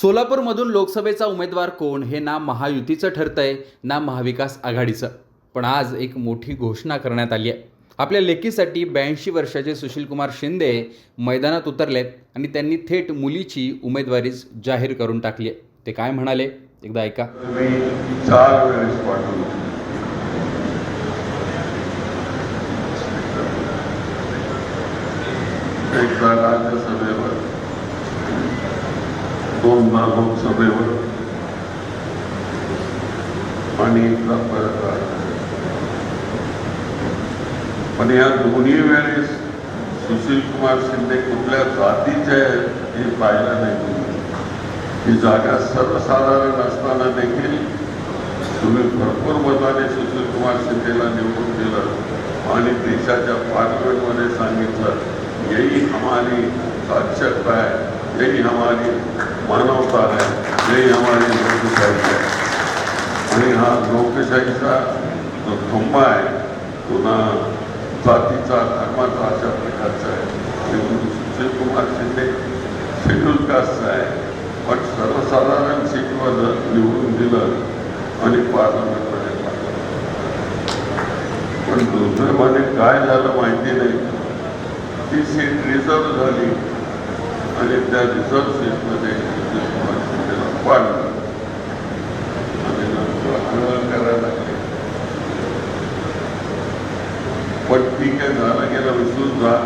सोलापूरमधून लोकसभेचा उमेदवार कोण हे ना महायुतीचं ठरतंय ना महाविकास आघाडीचं. पण आज एक मोठी घोषणा करण्यात आली आहे. आपल्या लेकीसाठी ब्याऐंशी वर्षाचे सुशीलकुमार शिंदे मैदानात उतरलेत आणि त्यांनी थेट मुलीची उमेदवारीच जाहीर करून टाकली आहे. ते काय म्हणाले? एकदा ऐका. चार वेळेस पाठवलं दोनदा लोकसभेवर आणि एकदा परत राज्यसभेवर. पण या दोन्ही वेळेस सुशील कुमार शिंदे कुठल्या जातीचे हे पाहिलं नाही ही जागा सर्वसाधारण असताना देखील तुम्ही भरपूर मताने सुशील कुमार शिंदेला निवडून दिलं आणि देशाच्या पार्लमेंटमध्ये सांगितलं, यही हमारी साक्षरता है, यही हमारी मानवता है यही हमारी लोकशाही है आणि हा लोकशाहीचा जो खंबा आहे तो ना जातीचा धर्माचा अशा प्रकारचा आहे. म्हणून सुशील कुमार शिंदे शेड्यूल कास्टचा आहे. पण सर्वसाधारण सीटवर निवडून दिलं आणि पार्लमेंटमध्ये पण दुर्दैवाने काय झालं माहिती नाही. ती सीट रिझर्व झाली आणि त्या रिझर्व सीटमध्ये शिंदेला आणि नंतर करायला लागले पण ठीक आहे झालं गेलं विसरून जा.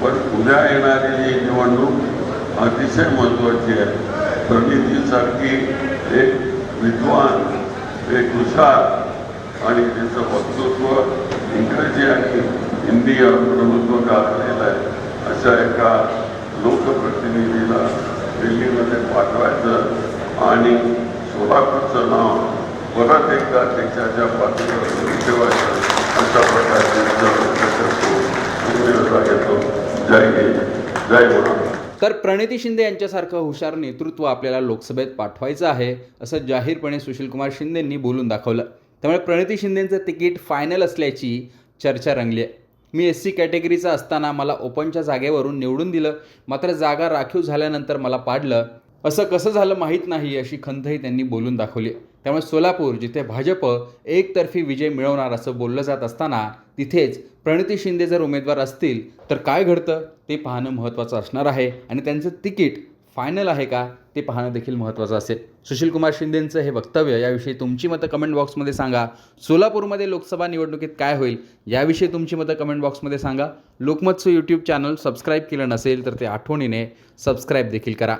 पण उद्या येणारी जी निवडणूक अतिशय महत्वाची आहे. प्रणितीसारखी एक विद्वान एक हुशार आणि त्याचं वक्तृत्व इंग्रजी आणि हिंदी प्रभुत्व गाजलेलं आहे. अशा एका लोकप्रतिनिधीला दिल्लीमध्ये पाठवायचं आणि सोलापूरचं नाव परत एकदा देशाच्या पातळीवर ठेवायचं अशा प्रकारचे घेतो जय जय तर प्रणिती शिंदे यांच्यासारखं हुशार नेतृत्व आपल्याला लोकसभेत पाठवायचं आहे असं जाहीरपणे सुशीलकुमार शिंदेंनी बोलून दाखवलं. त्यामुळे प्रणिती शिंदेंचं तिकीट फायनल असल्याची चर्चा रंगली आहे. मी एस सी कॅटेगरीचा असताना मला ओपनच्या जागेवरून निवडून दिलं. मात्र जागा राखीव झाल्यानंतर मला पाडलं. असं कसं झालं माहीत नाही अशी खंतही त्यांनी बोलून दाखवली. त्यामुळे सोलापूर जिथे भाजप एकतर्फी विजय मिळवणार असं बोललं जात असताना तिथेच प्रणिती शिंदे जर उमेदवार असतील तर काय घडतं? ते पाहणं महत्त्वाचं असणार आहे. आणि त्यांचं तिकीट फायनल आहे का? ते पाहणं देखील महत्त्वाचं असेल. सुशीलकुमार शिंदेंचं हे वक्तव्य याविषयी तुमची मतं कमेंट बॉक्समध्ये सांगा. सोलापूरमध्ये लोकसभा निवडणुकीत काय होईल याविषयी तुमची मतं कमेंट बॉक्समध्ये सांगा. लोकमतचं यूट्यूब चॅनल सबस्क्राईब केलं नसेल तर ते आठवणीने सबस्क्राईब देखील करा.